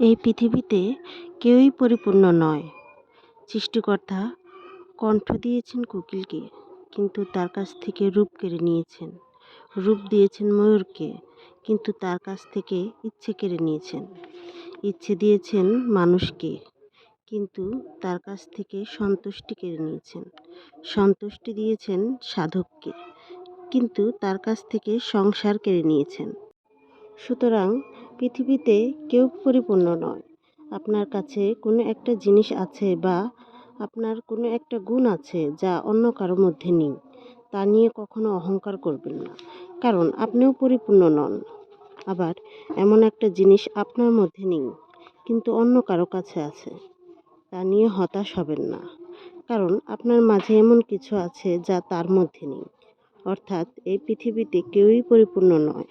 এই পৃথিবীতে কেউই পরিপূর্ণ নয়। সৃষ্টিকর্তা কণ্ঠ দিয়েছেন কোকিলকে, কিন্তু তার কাছ থেকে রূপ কেড়ে নিয়েছেন। রূপ দিয়েছেন ময়ূরকে, কিন্তু তার কাছ থেকে ইচ্ছে কেড়ে নিয়েছেন। ইচ্ছে দিয়েছেন মানুষকে, কিন্তু তার কাছ থেকে সন্তুষ্টি কেড়ে নিয়েছেন। সন্তুষ্টি দিয়েছেন সাধককে, কিন্তু তার কাছ থেকে সংসার কেড়ে নিয়েছেন। সুতরাং পৃথিবীতে কেউ পরিপূর্ণ নয়। আপনার কাছে কোনো একটা জিনিস আছে বা আপনার কোনো একটা গুণ আছে যা অন্য কারোর মধ্যে নেই। তা নিয়ে কখনো অহংকার করবেন না, কারণ আপনিও পরিপূর্ণ নন। আবার এমন একটা জিনিস আপনার মধ্যে নেই, কিন্তু অন্য কারও কাছে আছে। তা নিয়ে হতাশ হবেন না, কারণ আপনার মাঝে এমন কিছু আছে যা তার মধ্যে নেই। অর্থাৎ এই পৃথিবীতে কেউই পরিপূর্ণ নয়।